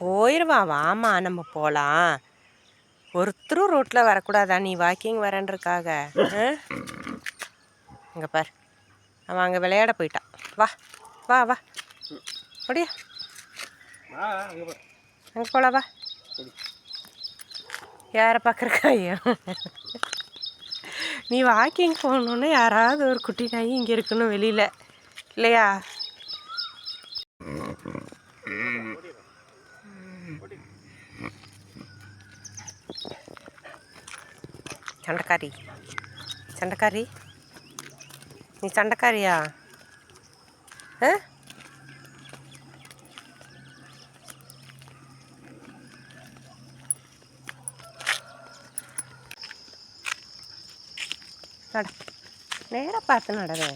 போயிடுவா வாமா நம்ம போகலாம் ஒருத்தரும் ரோட்டில் வரக்கூடாதா? நீ வாக்கிங் வரேன்றக்காக இங்கே பார். அவன் அங்கே விளையாட போயிட்டான் வா வா வா. அப்படியா அங்கே போகலாம் வா. யாரை பார்க்குறக்கா ஐயோ நீ வாக்கிங் போகணுன்னு யாராவது ஒரு குட்டி நாய் இங்கே இருக்கணும் வெளியில். இல்லையா? ചണ്ടക്കാരി. ചണ്ടക്കാരി? നീ ചണ്ടക്കാരിയാ? ഏ? നട നേരെ പാത്ത നടവേ